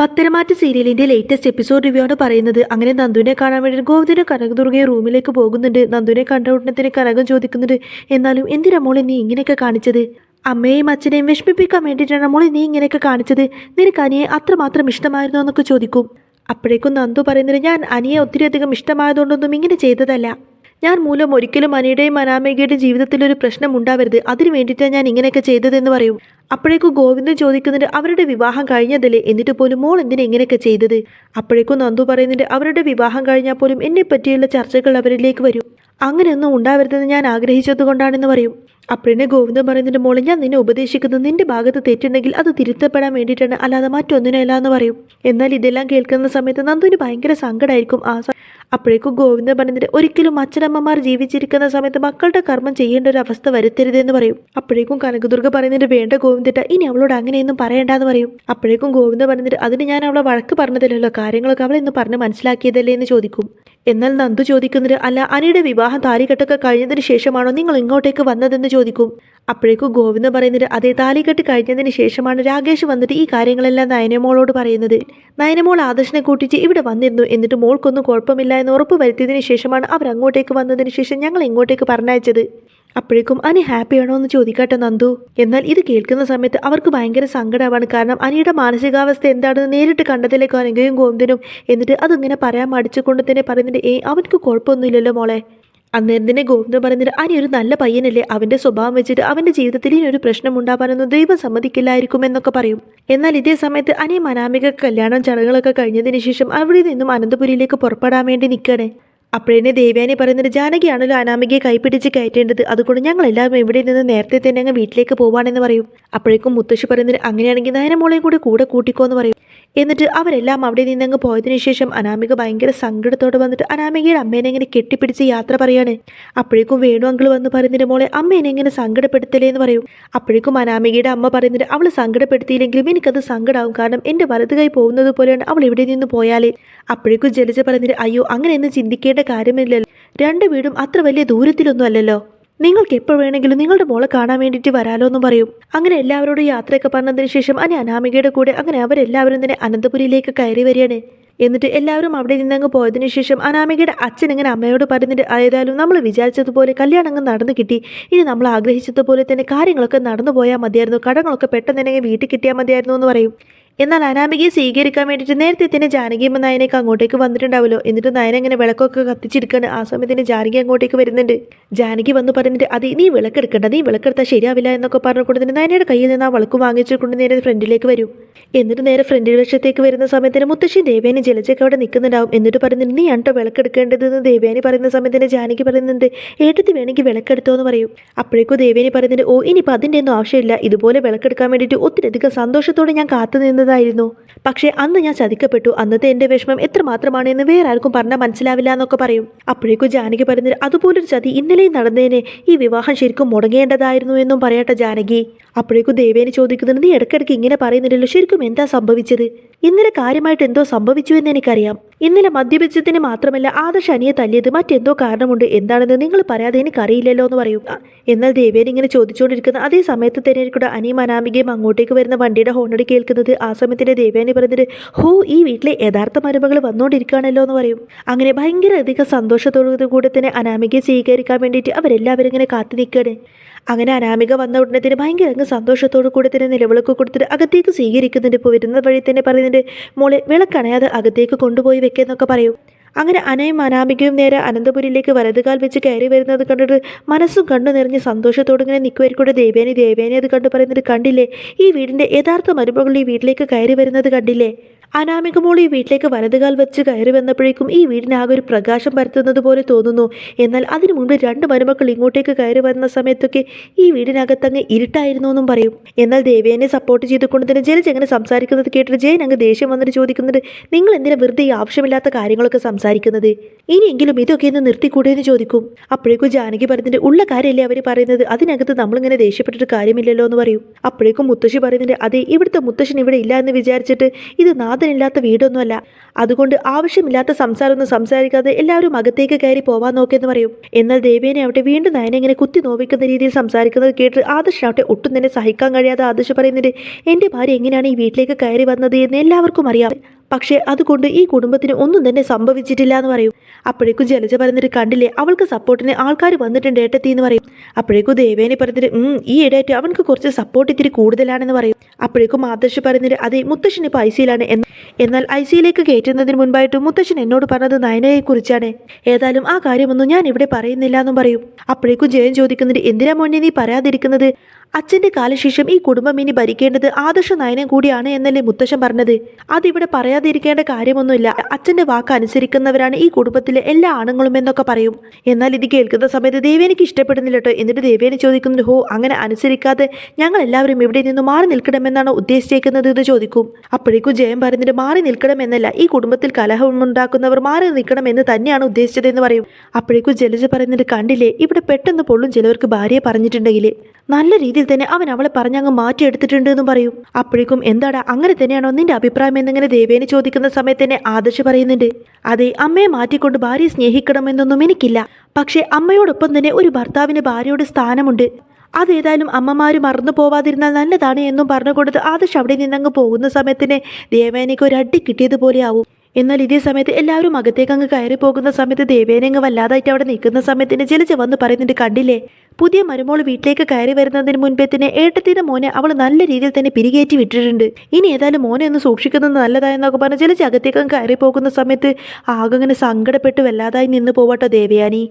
പത്തരമാറ്റ് സീരിയലിന്റെ latest episode review ആണ് പറയുന്നത്. അങ്ങനെ നന്ദുവിനെ കാണാൻ വേണ്ടി ഗോവിന്ദനും കനകദുർഗയും റൂമിലേക്ക് പോകുന്നുണ്ട്. നന്ദുവിനെ കണ്ട ഉടനെ തന്നെ കനകം ചോദിക്കുന്നുണ്ട് എന്നാലും എന്തിനാ മോളെ നീ ഇങ്ങനെയൊക്കെ കാണിച്ചത്? അമ്മയെയും അച്ഛനെയും വിഷമിപ്പിക്കാൻ വേണ്ടിയിട്ടാണ് മോളെ നീ ഇങ്ങനെയൊക്കെ കാണിച്ചത്. നിനക്ക് അനിയെ അത്രമാത്രം ഇഷ്ടമായിരുന്നോ? എന്നൊക്കെ ചോദിക്കും. അപ്പോഴേക്കും നന്ദു പറയുന്നത് ഞാൻ അനിയെ ഒത്തിരിയധികം ഇഷ്ടമായതുകൊണ്ടൊന്നും ഇങ്ങനെ ചെയ്തതല്ല. ഞാൻ മൂലം ഒരിക്കലും അനിയുടെയും അനാമികയുടെയും ജീവിതത്തിൽ ഒരു പ്രശ്നം ഉണ്ടാവരുത്. അതിനു വേണ്ടിയിട്ടാണ് ഞാൻ ഇങ്ങനെയൊക്കെ ചെയ്തതെന്ന് പറയും. അപ്പോഴേക്കും ഗോവിന്ദൻ ചോദിക്കുന്നുണ്ട് അവരുടെ വിവാഹം കഴിഞ്ഞതല്ലേ? എന്നിട്ട് പോലും മോൾ എന്തിനാ ഇങ്ങനെയൊക്കെ ചെയ്തത്? അപ്പോഴേക്കും നന്ദു പറയുന്നുണ്ട് അവരുടെ വിവാഹം കഴിഞ്ഞാൽ പോലും എന്നെ പറ്റിയുള്ള ചർച്ചകൾ അവരിലേക്ക് വരും. അങ്ങനെയൊന്നും ഉണ്ടാവരുതെന്ന് ഞാൻ ആഗ്രഹിച്ചത് കൊണ്ടാണെന്ന് പറയും. അപ്പോഴേ ഗോവിന്ദൻ പറയുന്നുണ്ട് മോളെ ഞാൻ നിന്നെ ഉപദേശിക്കുന്നത് നിന്റെ ഭാഗത്ത് തെറ്റുണ്ടെങ്കിൽ അത് തിരുത്തപ്പെടാൻ വേണ്ടിയിട്ടാണ്. അല്ലാതെ മറ്റൊന്നിനല്ല എന്ന് പറയും. എന്നാൽ ഇതെല്ലാം കേൾക്കുന്ന സമയത്ത് നന്ദുവിന് ഭയങ്കര സങ്കടമായിരിക്കും ആ അപ്പോഴേക്കും ഗോവിന്ദൻ പറഞ്ഞിട്ട് ഒരിക്കലും അച്ഛനമ്മമാർ ജീവിച്ചിരിക്കുന്ന സമയത്ത് മക്കളുടെ കർമ്മം ചെയ്യേണ്ട ഒരു അവസ്ഥ വരുത്തരുതെന്ന് പറയും. അപ്പോഴേക്കും കനകദുർഗ പറയുന്നത് വേണ്ട ഗോവിന്ദട്ട ഇനി അവളോട് അങ്ങനെയൊന്നും പറയണ്ടെന്ന് പറയും. അപ്പോഴേക്കും ഗോവിന്ദ പറഞ്ഞിട്ട് അതിന് ഞാൻ അവളെ വഴക്ക് പറഞ്ഞതല്ലോ കാര്യങ്ങളൊക്കെ അവളെ ഇന്ന് പറഞ്ഞ് മനസ്സിലാക്കിയതല്ലേ എന്ന് ചോദിക്കും. എന്നാൽ നന്ദു ചോദിക്കുന്നത് അല്ല അനിയുടെ വിവാഹം താലികെട്ടൊക്കെ കഴിഞ്ഞതിന് ശേഷമാണോ നിങ്ങൾ ഇങ്ങോട്ടേക്ക് വന്നതെന്ന് ചോദിക്കും. അപ്പോഴേക്കും ഗോവിന്ദ് പറയുന്നത് അതേ താലികെട്ട് കഴിഞ്ഞതിന് ശേഷമാണ് രാകേഷ് വന്നിട്ട് ഈ കാര്യങ്ങളെല്ലാം നയനമോളോട് പറയുന്നത്. നയനമോൾ ആദർശനെ കൂട്ടിച്ച് ഇവിടെ വന്നിരുന്നു. എന്നിട്ട് മോൾക്കൊന്നും കുഴപ്പമില്ല എന്ന് ഉറപ്പ് വരുത്തിയതിന് ശേഷമാണ് അവർ അങ്ങോട്ടേക്ക് വന്നതിന് ശേഷം ഞങ്ങൾ ഇങ്ങോട്ടേക്ക് പറഞ്ഞയച്ചത്. അപ്പോഴേക്കും അനി ഹാപ്പിയാണോ എന്ന് ചോദിക്കട്ടെ നന്ദു. എന്നാൽ ഇത് കേൾക്കുന്ന സമയത്ത് അവർക്ക് ഭയങ്കര സങ്കടമാണ്. കാരണം അനിയുടെ മാനസികാവസ്ഥ എന്താണെന്ന് നേരിട്ട് കണ്ടതിലേക്ക് അനഘയും ഗോവിന്ദനും എന്നിട്ട് അതിങ്ങനെ പറയാൻ മടിച്ചുകൊണ്ട് തന്നെ പറയുന്നുണ്ട് ഏ അവനക്ക് കുഴപ്പമൊന്നുമില്ലല്ലോ മോളെ. അന്നേരം തന്നെ ഗോവിന്ദൻ പറയുന്നത് അനി ഒരു നല്ല പയ്യനല്ലേ. അവന്റെ സ്വഭാവം വെച്ചിട്ട് അവന്റെ ജീവിതത്തിൽ ഇനി ഒരു പ്രശ്നം ഉണ്ടാവാനൊന്നും ദൈവം സമ്മതിക്കില്ലായിരിക്കും എന്നൊക്കെ പറയും. എന്നാൽ ഇതേ സമയത്ത് അനി മനാമിക കല്യാണം ചടങ്ങുകളൊക്കെ കഴിഞ്ഞതിന് ശേഷം അവിടെ നിന്നും അനന്തപുരിയിലേക്ക് പുറപ്പെടാൻ വേണ്ടി നിൽക്കണേ അപ്പോഴേ ദേവ്യാനി പറയുന്നത് ജാനകിയാണല്ലോ അനാമികയെ കൈപ്പിടിച്ച് കയറ്റേണ്ടത്. അതുകൊണ്ട് ഞങ്ങൾ എല്ലാവരും ഇവിടെ നിന്ന് നേരത്തെ തന്നെ അങ്ങ് വീട്ടിലേക്ക് പോവാണെന്ന് പറയും. അപ്പോഴേക്കും മുത്തശ്ശി പറയുന്നത് അങ്ങനെയാണെങ്കിൽ നയനമോളെയും കൂടെ കൂടെ കൂട്ടിക്കോന്ന് പറയും. എന്നിട്ട് അവരെല്ലാം അവിടെ നിന്നങ്ങ് പോയതിനു ശേഷം അനാമിക ഭയങ്കര സങ്കടത്തോടെ വന്നിട്ട് അനാമികയുടെ അമ്മേനെ ഇങ്ങനെ കെട്ടിപ്പിടിച്ച് യാത്ര പറയാണ്. അപ്പോഴേക്കും വേണു അങ്കിൾ വന്ന് പറയുന്നതിന് മോളെ അമ്മേനെ ഇങ്ങനെ സങ്കടപ്പെടുത്തലേ എന്ന് പറയും. അപ്പോഴേക്കും അനാമികയുടെ അമ്മ പറയുന്നത് അവൾ സങ്കടപ്പെടുത്തിയില്ലെങ്കിലും എനിക്കത് സങ്കടമാവും കാരണം എന്റെ വലത് കൈ പോകുന്നത് പോലെയാണ് അവൾ ഇവിടെ നിന്ന് പോയാലേ. അപ്പോഴേക്കും ജലജ പറഞ്ഞിട്ട് അയ്യോ അങ്ങനെയൊന്നും ചിന്തിക്കേണ്ട കാര്യമില്ലല്ലോ. രണ്ട് വീടും അത്ര വലിയ ദൂരത്തിലൊന്നും അല്ലല്ലോ. നിങ്ങൾക്ക് എപ്പോൾ വേണമെങ്കിലും നിങ്ങളുടെ മോളെ കാണാൻ വേണ്ടിയിട്ട് വരാലോ എന്ന് പറയും. അങ്ങനെ എല്ലാവരോടും യാത്രയൊക്കെ പറഞ്ഞതിന് ശേഷം അനി അനാമികയുടെ കൂടെ അങ്ങനെ അവരെല്ലാവരും തന്നെ അനന്തപുരിയിലേക്ക് കയറി വരികയാണ്. എന്നിട്ട് എല്ലാവരും അവിടെ നിന്നങ്ങ് പോയതിനു ശേഷം അനാമികയുടെ അച്ഛൻ ഇങ്ങനെ അമ്മയോട് പറഞ്ഞിട്ട് ആയതായാലും നമ്മൾ വിചാരിച്ചതുപോലെ കല്യാണം അങ്ങ് നടന്നു കിട്ടി. ഇനി നമ്മൾ ആഗ്രഹിച്ചതുപോലെ തന്നെ കാര്യങ്ങളൊക്കെ നടന്നു പോയാൽ മതിയായിരുന്നു. കടങ്ങളൊക്കെ പെട്ടെന്ന് തന്നെ വീട്ടിൽ കിട്ടിയാൽ മതിയായിരുന്നു എന്ന് പറയും. എന്നാൽ അനാമികയെ സ്വീകരിക്കാൻ വേണ്ടിയിട്ട് നേരത്തെ തന്നെ ജാനകിയമ്മ നയനേക്ക് അങ്ങോട്ടേക്ക് വന്നിട്ടുണ്ടാവുമല്ലോ. എന്നിട്ട് നയന ഇങ്ങനെ വിളക്കൊക്കെ കത്തിച്ചെടുക്കാണ് ആ സമയത്തിന് ജാനകി അങ്ങോട്ടേക്ക് വരുന്നുണ്ട്. ജാനകി വന്ന് പറഞ്ഞിട്ട് അത് നീ വിളക്കെടുക്കണ്ട. നീ വിളക്കെടുത്താൽ ശരിയാവില്ല എന്നൊക്കെ പറഞ്ഞുകൊണ്ട് തന്നെ നയനയുടെ കയ്യിൽ നിന്ന് ആ വിളക്ക് വാങ്ങിച്ചുകൊണ്ട് നേരെ ഫ്രണ്ടിലേക്ക് വരും. എന്നിട്ട് നേരെ ഫ്രണ്ടിൽ വശത്തേക്ക് വരുന്ന സമയത്തിന് മുത്തശ്ശി ദേവേനെ ജലജയൊക്കെ അവിടെ നിൽക്കുന്നുണ്ടാവും. എന്നിട്ട് പറയുന്നുണ്ട് നീ ആണ്ടോ വിളക്കെടുക്കേണ്ടതെന്ന്? ദേവേനി പറയുന്ന സമയത്തിന് ജാനകി പറയുന്നുണ്ട് ഏട്ടത്തി വേണമെങ്കിൽ വിളക്കെടുത്തോ എന്ന് പറയും. അപ്പോഴേക്കും ദേവേനി പറയുന്നുണ്ട് ഓ ഇനിയിപ്പോൾ അതിന്റെ ഒന്നും ആവശ്യമില്ല. ഇതുപോലെ വിളക്കെടുക്കാൻ വേണ്ടിയിട്ട് ഒത്തിരിയധികം സന്തോഷത്തോടെ ഞാൻ കാത്തു നിന്നതായിരുന്നു പക്ഷേ അന്ന് ഞാൻ ചതിക്കപ്പെട്ടു. അന്നത്തെ എന്റെ വിഷമം എത്രമാത്രമാണ് എന്ന് വേറെ ആർക്കും പറഞ്ഞാൽ മനസ്സിലാവില്ല എന്നൊക്കെ പറയും. അപ്പോഴേക്കും ജാനകി പറയുന്നത് അതുപോലൊരു ചതി ഇന്നലെയും നടന്നതിനെ ഈ വിവാഹം ശരിക്കും മുടങ്ങേണ്ടതായിരുന്നു എന്നും പറയട്ടെ ജാനകി. അപ്പോഴേക്കും ദേവേനെ ചോദിക്കുന്നത് നീ ഇടയ്ക്കിടയ്ക്ക് ഇങ്ങനെ പറയുന്നില്ലല്ലോ. ശരിക്കും എന്താ സംഭവിച്ചത്? ഇന്നലെ കാര്യമായിട്ട് എന്തോ സംഭവിച്ചു എന്ന് എനിക്കറിയാം. ഇന്നലെ മദ്യപിച്ചതിന് മാത്രമല്ല ആദർശ് അനിയെ തല്ലിയത് മറ്റെന്തോ കാരണമുണ്ട്. എന്താണെന്ന് നിങ്ങൾ പറയാതെ എനിക്കറിയില്ലല്ലോ എന്ന് പറയും. എന്നാൽ ദേവേൻ ഇങ്ങനെ ചോദിച്ചുകൊണ്ടിരിക്കുന്ന അതേ സമയത്ത് തന്നെ കൂടെ അനിയും അനാമികയും അങ്ങോട്ടേക്ക് വരുന്ന വണ്ടിയുടെ ഹോണടി കേൾക്കുന്നത്. ആ സമയത്തിന്റെ ദേവേനി പറഞ്ഞിട്ട് ഹോ ഈ വീട്ടിലെ യഥാർത്ഥ മരുമകൾ വന്നുകൊണ്ടിരിക്കുകയാണല്ലോ എന്ന് പറയും. അങ്ങനെ ഭയങ്കര അധികം സന്തോഷത്തോടു കൂടെ തന്നെ അനാമികയെ സ്വീകരിക്കാൻ വേണ്ടിയിട്ട് അവരെല്ലാവരും ഇങ്ങനെ കാത്തു നിൽക്കുകയാണ്. അങ്ങനെ അനാമിക വന്ന ഉടനെ തന്നെ ഭയങ്കര അങ്ങ് സന്തോഷത്തോടു കൂടെ തന്നെ നിലവിളക്ക് കൊടുത്തിട്ട് അകത്തേക്ക് സ്വീകരിക്കുന്നുണ്ട്. ഇപ്പോൾ വരുന്ന വഴി തന്നെ പറയുന്നുണ്ട് മോളെ വിളക്കണയാതെ അകത്തേക്ക് കൊണ്ടുപോയി വെക്കെന്നൊക്കെ പറയും. അങ്ങനെ അനയും അനാമികയും നേരെ അനന്തപുരിയിലേക്ക് വലതുകാൽ വെച്ച് കയറി വരുന്നത് കണ്ടിട്ട് മനസ്സും കണ്ടു നിറഞ്ഞ് സന്തോഷത്തോടെ ഇങ്ങനെ നിൽക്കുമായിരിക്കൂടെ ദേവേനി ദേവേനി അത് കണ്ടു പറയുന്നത് കണ്ടില്ലേ? ഈ വീടിന്റെ യഥാർത്ഥ മരുമകൾ ഈ വീട്ടിലേക്ക് കയറി വരുന്നത് കണ്ടില്ലേ? അനാമിക മോൾ ഈ വീട്ടിലേക്ക് വലതുകാൽ വെച്ച് കയറി വന്നപ്പോഴേക്കും ഈ വീടിനാകെ ഒരു പ്രകാശം പരത്തുന്നത് പോലെ തോന്നുന്നു. എന്നാൽ അതിനു മുമ്പ് രണ്ട് മരുമക്കൾ ഇങ്ങോട്ടേക്ക് കയറി വന്ന സമയത്തൊക്കെ ഈ വീടിനകത്തങ്ങ് ഇരുട്ടായിരുന്നു എന്നും പറയും. എന്നാൽ ദേവേനെ സപ്പോർട്ട് ചെയ്തുകൊണ്ട് തന്നെ ജലജ് എങ്ങനെ സംസാരിക്കുന്നത് കേട്ടിട്ട് ജയൻ അങ്ങ് ദേഷ്യം വന്നിട്ട് ചോദിക്കുന്നത് നിങ്ങൾ എന്തിനാ വെറുതെ ഈ ആവശ്യമില്ലാത്ത കാര്യങ്ങളൊക്കെ സംസാരിക്കുന്നത്? ഇനിയെങ്കിലും ഇതൊക്കെ ഒന്ന് നിർത്തിക്കൂടെ എന്ന് ചോദിക്കും. അപ്പോഴേക്കും ജാനകി പറയുന്നുണ്ട് ഉള്ള കാര്യമല്ലേ അവർ പറയുന്നത്? അതിനകത്ത് നമ്മളിങ്ങനെ ദേഷ്യപ്പെട്ടിട്ട് കാര്യമില്ലല്ലോ എന്ന് പറയും. അപ്പോഴേക്കും മുത്തശ്ശി പറയുന്നുണ്ട് അതെ ഇവിടുത്തെ മുത്തശ്ശൻ ഇവിടെ ഇല്ല എന്ന് വിചാരിച്ചിട്ട് ഇത് നാദ സമാധാനമില്ലാത്ത വീടൊന്നുമല്ല. അതുകൊണ്ട് ആവശ്യമില്ലാത്ത സംസാരമൊന്നും സംസാരിക്കാതെ എല്ലാവരും അകത്തേക്ക് കയറി പോവാൻ നോക്കിയെന്ന് പറയും. എന്നാൽ ദേവേനെ അവിടെ വീണ്ടും നയനെ ഇങ്ങനെ കുത്തി നോവിക്കുന്ന രീതിയിൽ സംസാരിക്കുന്നത് കേട്ട് ആദർശനാവട്ടെ ഒട്ടും തന്നെ സഹിക്കാൻ കഴിയാതെ ആദർശ് പറയുന്നുണ്ട് എന്റെ ഭാര്യ എങ്ങനെയാണ് ഈ വീട്ടിലേക്ക് കയറി വന്നത് എന്ന് എല്ലാവർക്കും അറിയാം. പക്ഷേ അതുകൊണ്ട് ഈ കുടുംബത്തിന് ഒന്നും തന്നെ സംഭവിച്ചിട്ടില്ല എന്ന് പറയും. അപ്പോഴേക്കും ജലജ പറഞ്ഞിട്ട് കണ്ടില്ലേ? അവൾക്ക് സപ്പോർട്ടിന് ആൾക്കാർ വന്നിട്ടുണ്ട് ഏട്ടത്തി എന്ന് പറയും. അപ്പോഴേക്കും ദേവേനെ പറഞ്ഞിട്ട് "ഉം, ഈ ഇടയായിട്ട് അവൻക്ക് കുറച്ച് സപ്പോർട്ട് ഇത്തിരി കൂടുതലാണെന്ന് പറയും. അപ്പോഴേക്കും മാതൃശ് പറഞ്ഞിട്ട് അതെ മുത്തശ്ശൻ ഇപ്പോൾ ഐ സിയിലാണ് എന്ന് എന്നാൽ ഐ സിയിലേക്ക് കയറ്റുന്നതിന് മുൻപായിട്ട് മുത്തശ്ശൻ എന്നോട് പറഞ്ഞത് നയനയെക്കുറിച്ചാണ്. ഏതായാലും ആ കാര്യമൊന്നും ഞാൻ ഇവിടെ പറയുന്നില്ല എന്നും പറയും. അപ്പോഴേക്കും ജയൻ ചോദിക്കുന്നുണ്ട് എന്തിനാ മോനെ നീ പറയാതിരിക്കുന്നത്? അച്ഛന്റെ കാലശേഷം ഈ കുടുംബം ഇനി ഭരിക്കേണ്ടത് ആദർശ നയനം കൂടിയാണ് എന്നല്ലേ മുത്തശ്ശൻ പറഞ്ഞത്? അതിവിടെ പറയാതിരിക്കേണ്ട കാര്യമൊന്നുമില്ല. അച്ഛന്റെ വാക്ക് അനുസരിക്കുന്നവരാണ് ഈ കുടുംബത്തിലെ എല്ലാ ആണുങ്ങളും എന്നൊക്കെ പറയും. എന്നാൽ ഇത് കേൾക്കുന്ന സമയത്ത് ദേവേനിക്ക് ഇഷ്ടപ്പെടുന്നില്ല കേട്ടോ എന്നിട്ട് ദേവേനെ ചോദിക്കുന്നുണ്ട് ഹോ അങ്ങനെ അനുസരിക്കാതെ ഞങ്ങൾ എല്ലാവരും ഇവിടെ നിന്ന് മാറി നിൽക്കണമെന്നാണ് ഉദ്ദേശിച്ചേക്കുന്നത്? എന്ന് ചോദിക്കും. അപ്പോഴേക്കും ജയം പറയുന്നത് മാറി നിൽക്കണമെന്നല്ല ഈ കുടുംബത്തിൽ കലഹമുണ്ടാക്കുന്നവർ മാറി നിൽക്കണം എന്ന് തന്നെയാണ് ഉദ്ദേശിച്ചതെന്ന് പറയും. അപ്പോഴേക്കും ജലജ പറയുന്നത് കണ്ടില്ലേ ഇവിടെ പെട്ടെന്ന് പൊള്ളും ചിലവർക്ക് ഭാര്യയെ പറഞ്ഞിട്ടുണ്ടെങ്കിൽ നല്ല രീതിയിൽ തന്നെ അവൻ അവളെ പറഞ്ഞങ്ങ് മാറ്റിയെടുത്തിട്ടുണ്ട് എന്നും പറയും. അപ്പോഴേക്കും എന്താടാ അങ്ങനെ തന്നെയാണോ നിന്റെ അഭിപ്രായം എന്നിങ്ങനെ ദേവേനെ ചോദിക്കുന്ന സമയത്ത് തന്നെ ആദർശ് പറയുന്നുണ്ട്. അതെ അമ്മയെ മാറ്റിക്കൊണ്ട് ഭാര്യയെ സ്നേഹിക്കണമെന്നൊന്നും എനിക്കില്ല. പക്ഷേ അമ്മയോടൊപ്പം തന്നെ ഒരു ഭർത്താവിന് ഭാര്യയുടെ സ്ഥാനമുണ്ട്. അതേതായാലും അമ്മമാര് മറന്നു പോവാതിരുന്നാൽ നല്ലതാണ് എന്നും പറഞ്ഞു ആദർശ് അവിടെ നിന്നങ്ങ് പോകുന്ന സമയത്തിന് ദേവേനയ്ക്ക് ഒരു അടി കിട്ടിയതുപോലെ ആവും എന്നാൽ ഇതേ സമയത്ത് എല്ലാവരും അകത്തേക്ക് അങ്ങ് കയറി പോകുന്ന സമയത്ത് ദേവേനങ്ങ് വല്ലാതായിട്ട് അവിടെ നിൽക്കുന്ന സമയത്തിന് ജലജ വന്ന് പറയുന്നുണ്ട് കണ്ടില്ലേ? പുതിയ മരുമോൾ വീട്ടിലേക്ക് കയറി വരുന്നതിന് മുൻപേ തന്നെ ഏട്ടത്തിന്റെ മോനെ അവൾ നല്ല രീതിയിൽ തന്നെ പിരികേറ്റി വിട്ടിട്ടുണ്ട്. ഇനി ഏതായാലും മോനെ ഒന്ന് സൂക്ഷിക്കുന്നത് നല്ലതായെന്നൊക്കെ പറഞ്ഞ് ചില അകത്തേക്ക് കയറി പോകുന്ന സമയത്ത് ആകെ അങ്ങനെ സങ്കടപ്പെട്ട് വല്ലാതായി നിന്ന് പോവട്ടോ ദേവയാനി.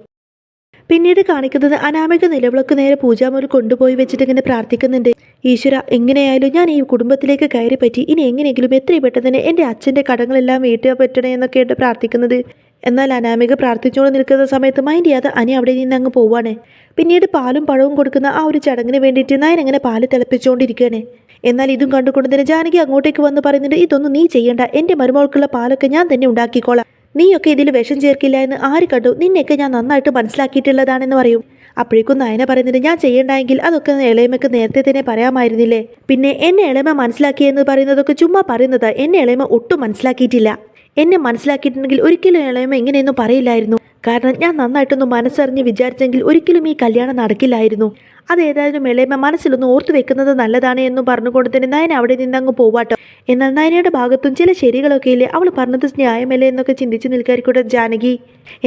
പിന്നീട് കാണിക്കുന്നത് അനാമിക നിലവിളക്ക് നേരെ പൂജാമുറി കൊണ്ടുപോയി വെച്ചിട്ട് ഇങ്ങനെ പ്രാർത്ഥിക്കുന്നുണ്ട്. ഈശ്വര എങ്ങനെയായാലും ഞാൻ ഈ കുടുംബത്തിലേക്ക് കയറി പറ്റി. ഇനി എങ്ങനെയെങ്കിലും എത്രയും പെട്ടെന്ന് തന്നെ എന്റെ അച്ഛന്റെ കടങ്ങളെല്ലാം വീട്ടുക പറ്റണേ എന്നൊക്കെയാണ് പ്രാർത്ഥിക്കുന്നത്. എന്നാൽ അനാമിക പ്രാർത്ഥിച്ചുകൊണ്ട് നിൽക്കുന്ന സമയത്ത് മൈൻഡ് ചെയ്യാതെ അനി അവിടെ നിന്ന് അങ്ങ് പോവാണ്. പിന്നീട് പാലും പഴവും കൊടുക്കുന്ന ആ ഒരു ചടങ്ങിന് വേണ്ടിയിട്ട് നായൻ എങ്ങനെ പാൽ തിളപ്പിച്ചുകൊണ്ടിരിക്കുകയാണ് എന്നാൽ ഇതും കണ്ടുകൊണ്ട് തന്നെ ജാനകി അങ്ങോട്ടേക്ക് വന്ന് പറയുന്നുണ്ട് ഇതൊന്നും നീ ചെയ്യണ്ട. എന്റെ മരുമകൾക്കുള്ള പാലൊക്കെ ഞാൻ തന്നെ ഉണ്ടാക്കിക്കോളാം. നീയൊക്കെ ഇതിൽ വിഷം ചേർക്കില്ല എന്ന് ആര് കണ്ടു? നിന്നെയൊക്കെ ഞാൻ നന്നായിട്ട് മനസ്സിലാക്കിയിട്ടുള്ളതാണെന്ന് പറയും. അപ്പോഴേക്കും നയന പറയുന്നുണ്ട് ഞാൻ ചെയ്യണ്ടെങ്കിൽ അതൊക്കെ ഇളയമക്ക് നേരത്തെ തന്നെ പറയാമായിരുന്നില്ലേ? പിന്നെ എന്നെ ഇളയമ മനസ്സിലാക്കിയെന്ന് പറയുന്നതൊക്കെ ചുമ്മാ പറയുന്നത്. എന്നെ ഇളയമ ഒട്ടും മനസ്സിലാക്കിയിട്ടില്ല. എന്നെ മനസ്സിലാക്കിയിട്ടുണ്ടെങ്കിൽ ഒരിക്കലും ഇളയമ്മ ഇങ്ങനെയൊന്നും പറയില്ലായിരുന്നു. കാരണം ഞാൻ നന്നായിട്ടൊന്ന് മനസ്സറിഞ്ഞ് വിചാരിച്ചെങ്കിൽ ഒരിക്കലും ഈ കല്യാണം നടക്കില്ലായിരുന്നു. അതേതായാലും ഇളയമ്മ മനസ്സിലൊന്ന് ഓർത്തു വെക്കുന്നത് നല്ലതാണ് എന്ന് പറഞ്ഞുകൊണ്ട് തന്നെ നയന അവിടെ നിന്നങ്ങ് പോവാട്ടോ. എന്നാൽ നയനയുടെ ഭാഗത്തും ചില ശരികളൊക്കെ ഇല്ലേ? അവൾ പറഞ്ഞത് ന്യായമല്ലേ എന്നൊക്കെ ചിന്തിച്ച് നിൽക്കാറിക്കൂടെ ജാനകി.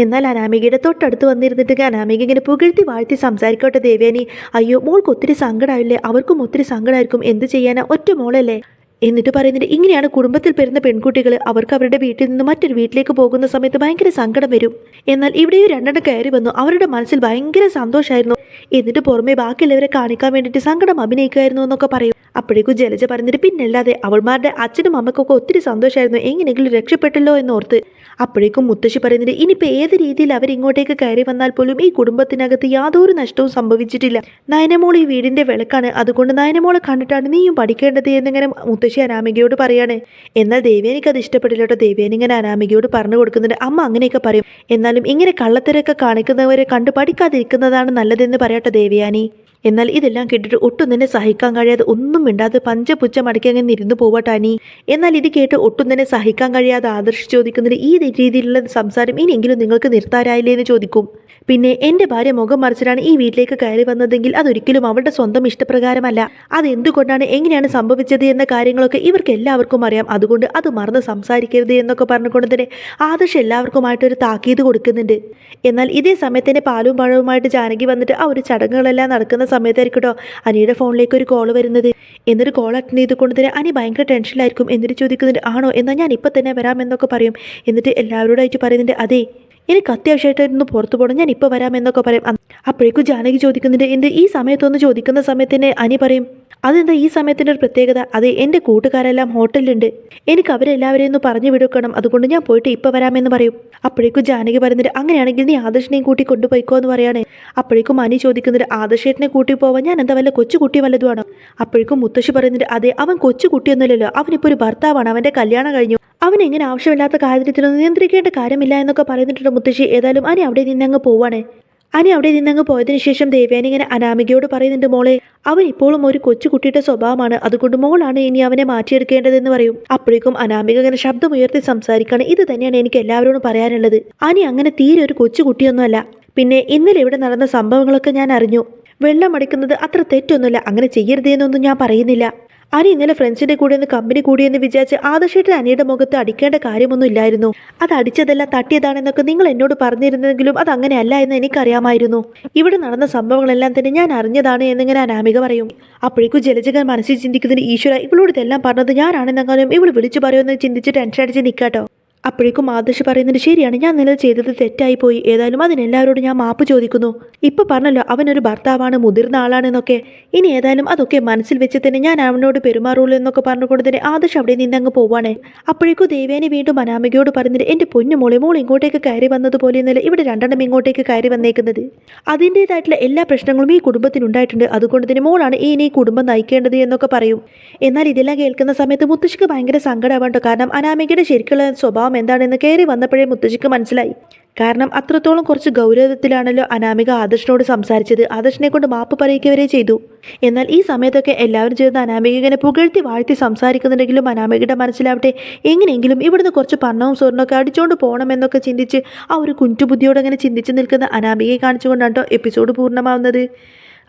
എന്നാൽ അനാമികയുടെ തൊട്ടടുത്ത് വന്നിരുന്നിട്ട് അനാമിക ഇങ്ങനെ പുകഴ്ത്തി വാഴ്ത്തി സംസാരിക്കോട്ടെ ദേവേനി. അയ്യോ മോൾക്ക് ഒത്തിരി സങ്കടമായില്ലേ അവർക്കും ഒത്തിരി സങ്കടമായിരിക്കും എന്ത് ചെയ്യാനാ? ഒറ്റ മോളല്ലേ? എന്നിട്ട് പറയുന്നുണ്ട് ഇങ്ങനെയാണ് കുടുംബത്തിൽ പെരുന്ന പെൺകുട്ടികൾ അവർക്ക് അവരുടെ വീട്ടിൽ നിന്ന് മറ്റൊരു വീട്ടിലേക്ക് പോകുന്ന സമയത്ത് ഭയങ്കര സങ്കടം വരും. എന്നാൽ ഇവിടെയും രണ്ടെണ്ണം കയറി വന്നു. അവരുടെ മനസ്സിൽ ഭയങ്കര സന്തോഷമായിരുന്നു എന്നിട്ട് പുറമെ ബാക്കിയുള്ളവരെ കാണിക്കാൻ വേണ്ടിയിട്ട് സങ്കടം അഭിനയിക്കുമായിരുന്നു എന്നൊക്കെ പറയും. അപ്പോഴേക്കും ജലജ പറഞ്ഞിട്ട് പിന്നല്ലാതെ അവൾമാരുടെ അച്ഛനും അമ്മക്കൊക്കെ ഒത്തിരി സന്തോഷമായിരുന്നു എങ്ങനെയെങ്കിലും രക്ഷപ്പെട്ടല്ലോ എന്നോർത്ത്. അപ്പോഴേക്കും മുത്തശ്ശി പറയുന്നത് ഇനിയിപ്പോൾ ഏത് രീതിയിൽ അവരിങ്ങോട്ടേക്ക് കയറി വന്നാൽ പോലും ഈ കുടുംബത്തിനകത്ത് യാതൊരു നഷ്ടവും സംഭവിച്ചിട്ടില്ല. നയനമോൾ ഈ വീടിന്റെ വിളക്കാണ്. അതുകൊണ്ട് നയനമോളെ കണ്ടിട്ടാണ് നീയും പഠിക്കേണ്ടത് എന്നിങ്ങനെ മുത്തശ്ശി അനാമികയോട് പറയാണ്. എന്നാൽ ദേവേനിക്ക് അത് ഇഷ്ടപ്പെടില്ല കേട്ടോ ദേവേനി ഇങ്ങനെ അനാമികയോട് പറഞ്ഞു കൊടുക്കുന്നുണ്ട്. അമ്മ അങ്ങനെയൊക്കെ പറയും. എന്നാലും ഇങ്ങനെ കള്ളത്തരൊക്കെ കാണിക്കുന്നവരെ കണ്ട് പഠിക്കാതിരിക്കുന്നതാണ് നല്ലതെന്ന് പറയട്ടെ ദേവയാനി. എന്നാൽ ഇതെല്ലാം കേട്ടിട്ട് ഒട്ടും തന്നെ സഹിക്കാൻ കഴിയാതെ ഒന്നും മിണ്ടാതെ പഞ്ചപുച്ച മടക്കിയങ്ങനെ ഇരുന്നു പോവട്ടാനി എന്നാൽ ഇത് കേട്ട് ഒട്ടും തന്നെ സഹിക്കാൻ കഴിയാതെ ആദർശ് ചോദിക്കുന്നതിന് ഈ രീതിയിലുള്ള സംസാരം ഇനിയെങ്കിലും നിങ്ങൾക്ക് നിർത്താരായില്ലേ എന്ന് ചോദിക്കും. പിന്നെ എന്റെ ഭാര്യ മുഖം മറിച്ചിട്ടാണ് ഈ വീട്ടിലേക്ക് കയറി വന്നതെങ്കിൽ അതൊരിക്കലും അവളുടെ സ്വന്തം ഇഷ്ടപ്രകാരമല്ല. അത് എന്തുകൊണ്ടാണ് എങ്ങനെയാണ് സംഭവിച്ചത് എന്ന കാര്യങ്ങളൊക്കെ ഇവർക്ക് എല്ലാവർക്കും അറിയാം. അതുകൊണ്ട് അത് മറന്ന് സംസാരിക്കരുത് എന്നൊക്കെ പറഞ്ഞുകൊണ്ട് തന്നെ ആദർശ് എല്ലാവർക്കുമായിട്ടൊരു താക്കീത് കൊടുക്കുന്നുണ്ട്. എന്നാൽ ഇതേ സമയത്ത് തന്നെ പാലും പഴവുമായിട്ട് ജാനകി വന്നിട്ട് ആ ഒരു ചടങ്ങുകളെല്ലാം നടക്കുന്ന സമയത്തായിരിക്കും കേട്ടോ അനിയുടെ ഫോണിലേക്ക് ഒരു കോൾ വരുന്നത്. എന്നിട്ട് കോൾ അറ്റൻഡ് ചെയ്തുകൊണ്ട് അനി ഭയങ്കര ടെൻഷനിലായിരിക്കും എന്നിട്ട് ചോദിക്കുന്നുണ്ട് ആണോ? എന്നാൽ ഞാൻ ഇപ്പം തന്നെ വരാമെന്നൊക്കെ പറയും. എന്നിട്ട് എല്ലാവരോടായിട്ട് പറയുന്നുണ്ട് അതെ. എനിക്ക് അത്യാവശ്യമായിട്ടൊന്ന് പുറത്തു പോകണം ഞാൻ ഇപ്പോൾ വരാമെന്നൊക്കെ പറയും. അപ്പോഴേക്കും ജാനകി ചോദിക്കുന്നുണ്ട് എന്റെ ഈ സമയത്തൊന്ന് ചോദിക്കുന്ന സമയത്തിന് അനി പറയും? അതെന്താ ഈ സമയത്തിന്റെ ഒരു പ്രത്യേകത? അതെ എന്റെ കൂട്ടുകാരെല്ലാം ഹോട്ടലിലുണ്ട്. എനിക്ക് അവരെല്ലാവരെയും ഒന്ന് പറഞ്ഞു വിടുക്കണം. അതുകൊണ്ട് ഞാൻ പോയിട്ട് ഇപ്പം വരാമെന്ന് പറയും. അപ്പോഴേക്കും ജാനകി പറയുന്നുണ്ട് അങ്ങനെയാണെങ്കിൽ നീ ആദർശിനെയും കൂട്ടി കൊണ്ടുപോയിക്കോ എന്ന് പറയാണ്. അപ്പോഴേക്കും അനി ചോദിക്കുന്നുണ്ട് ആദർശേട്ടനെ കൂട്ടി പോവാൻ ഞാൻ എന്താ വല്ല കൊച്ചുകുട്ടി വല്ലതുമാണോ അപ്പോഴേക്കും മുത്തശ്ശി പറയുന്നുണ്ട് അതെ അവൻ കൊച്ചുകുട്ടിയൊന്നുമില്ലല്ലോ അവനിപ്പോൾ ഒരു ഭർത്താവാണ്. അവന്റെ കല്യാണം കഴിഞ്ഞു. അവൻ എങ്ങനെ ആവശ്യമില്ലാത്ത കാര്യത്തിലൊന്നും നിയന്ത്രിക്കേണ്ട കാര്യമില്ല എന്നൊക്കെ പറയുന്നിട്ടുണ്ട് മുത്തശ്ശി. ഏതായാലും അനി അവിടെ നിന്നങ്ങ് പോവാണ്. അനി അവിടെ നിന്നങ്ങ് പോയതിനു ശേഷം ദേവ്യാനി ഇങ്ങനെ അനാമികയോട് പറയുന്നുണ്ട് മോളെ അവൻ ഇപ്പോഴും ഒരു കൊച്ചുകുട്ടിയുടെ സ്വഭാവമാണ്. അതുകൊണ്ട് മോളാണ് ഇനി അവനെ മാറ്റിയെടുക്കേണ്ടതെന്ന് പറയും. അപ്പോഴേക്കും അനാമിക ഇങ്ങനെ ശബ്ദമുയർത്തി സംസാരിക്കുകയാണ്. ഇത് തന്നെയാണ് എനിക്ക് എല്ലാവരോടും പറയാനുള്ളത്. അനി അങ്ങനെ തീരെ ഒരു കൊച്ചുകുട്ടിയൊന്നുമല്ല പിന്നെ ഇന്നലെ ഇവിടെ നടന്ന സംഭവങ്ങളൊക്കെ ഞാൻ അറിഞ്ഞു. വെള്ളം അടിക്കുന്നത് അത്ര തെറ്റൊന്നുമില്ല. അങ്ങനെ ചെയ്യരുതേന്നൊന്നും ഞാൻ പറയുന്നില്ല. അനി ഇന്നലെ ഫ്രണ്ട്സിന്റെ കൂടെ ഒന്ന് കമ്പനി കൂടിയെന്ന് വിചാരിച്ച് ആദർശേട്ടൻ അനിയുടെ മുഖത്ത് അടിക്കേണ്ട കാര്യമൊന്നും ഇല്ലായിരുന്നു. അത് അടിച്ചതെല്ലാം തട്ടിയതാണെന്നൊക്കെ നിങ്ങൾ എന്നോട് പറഞ്ഞിരുന്നെങ്കിലും അത് അങ്ങനെയല്ല എന്ന് എനിക്കറിയാമായിരുന്നു. ഇവിടെ നടന്ന സംഭവങ്ങളെല്ലാം തന്നെ ഞാൻ അറിഞ്ഞതാണ് എന്നിങ്ങനെ അനാമിക പറയും. അപ്പോഴേക്കും ജലജകൻ മനസ്സിൽ ചിന്തിക്കുന്നതിന് ഈശ്വര ഇവളോട് ഇതെല്ലാം പറഞ്ഞത് ഞാനാണെന്നെങ്കിലും ഇവൾ വിളിച്ചു പറയുമെന്ന് ചിന്തിച്ച് ടെൻഷൻ അടിച്ച് നിൽക്കാട്ടോ അപ്പോഴേക്കും ആദർശ് പറയുന്നത് ശരിയാണ്. ഞാൻ നില ചെയ്തത് തെറ്റായി പോയി ഏതായാലും അതിനെല്ലാവരോടും ഞാൻ മാപ്പ് ചോദിക്കുന്നു. ഇപ്പൊ പറഞ്ഞല്ലോ അവനൊരു ഭർത്താവാണ് മുതിർന്ന ആളാണെന്നൊക്കെ ഇനി ഏതായാലും അതൊക്കെ മനസ്സിൽ വെച്ച് തന്നെ ഞാൻ അവനോട് പെരുമാറുള്ളൂ എന്നൊക്കെ പറഞ്ഞുകൊണ്ട് തന്നെ ആദർശ് അവിടെ നിന്ന് അങ്ങ് പോവാണ്. അപ്പോഴേക്കും ദേവേനെ വീണ്ടും അനാമികയോട് പറഞ്ഞിട്ട് എന്റെ പൊന്നു മോളെ മോൾ ഇങ്ങോട്ടേക്ക് കയറി വന്നതുപോലെ എന്നല്ല ഇവിടെ രണ്ടെണ്ണം ഇങ്ങോട്ടേക്ക് കയറി വന്നേക്കുന്നത്. അതിന്റേതായിട്ടുള്ള എല്ലാ പ്രശ്നങ്ങളും ഈ കുടുംബത്തിനുണ്ടായിട്ടുണ്ട് അതുകൊണ്ട് തന്നെ മോളാണ് ഈ ഇനി കുടുംബം നയിക്കേണ്ടത് എന്നൊക്കെ പറയും. എന്നാൽ ഇതെല്ലാം കേൾക്കുന്ന സമയത്ത് മുത്തശ്ശിക്ക് ഭയങ്കര സങ്കടമാവട്ടോ കാരണം അനാമികയുടെ ശരിക്കുള്ള സ്വഭാവം എന്താണെന്ന് കയറി വന്നപ്പോഴേ മുത്തശ്ശിക്ക് മനസ്സിലായി. കാരണം അത്രത്തോളം കുറച്ച് ഗൗരവത്തിലാണല്ലോ അനാമിക ആദർശനോട് സംസാരിച്ചത്. ആദർശനെ കൊണ്ട് മാപ്പ് പറയിക്കുക വരെ ചെയ്തു. എന്നാൽ ഈ സമയത്തൊക്കെ എല്ലാവരും ചേർന്ന് അനാമിക ഇങ്ങനെ പുകഴ്ത്തി വാഴ്ത്തി സംസാരിക്കുന്നുണ്ടെങ്കിലും അനാമികയുടെ മനസ്സിലാവട്ടെ എങ്ങനെയെങ്കിലും ഇവിടുന്ന് കുറച്ച് പണവും സ്വർണമൊക്കെ അടിച്ചുകൊണ്ട് പോകണമെന്നൊക്കെ ചിന്തിച്ച് ആ ഒരു കുഞ്ചുബുദ്ധിയോടെ അങ്ങനെ ചിന്തിച്ച് നിൽക്കുന്ന അനാമികയെ കാണിച്ചുകൊണ്ടാണ് എപ്പിസോഡ് പൂർണമാവുന്നത്?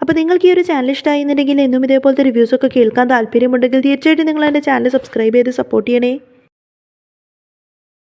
അപ്പോൾ നിങ്ങൾക്ക് ഈ ഒരു ചാനൽ ഇഷ്ടമായിരുന്നുണ്ടെങ്കിൽ എന്നും ഇതേപോലത്തെ റിവ്യൂസൊക്കെ കേൾക്കാൻ താല്പര്യമുണ്ടെങ്കിൽ തീർച്ചയായിട്ടും നിങ്ങൾ എന്റെ ചാനൽ സബ്സ്ക്രൈബ് ചെയ്ത് സപ്പോർട്ട് ചെയ്യണേ.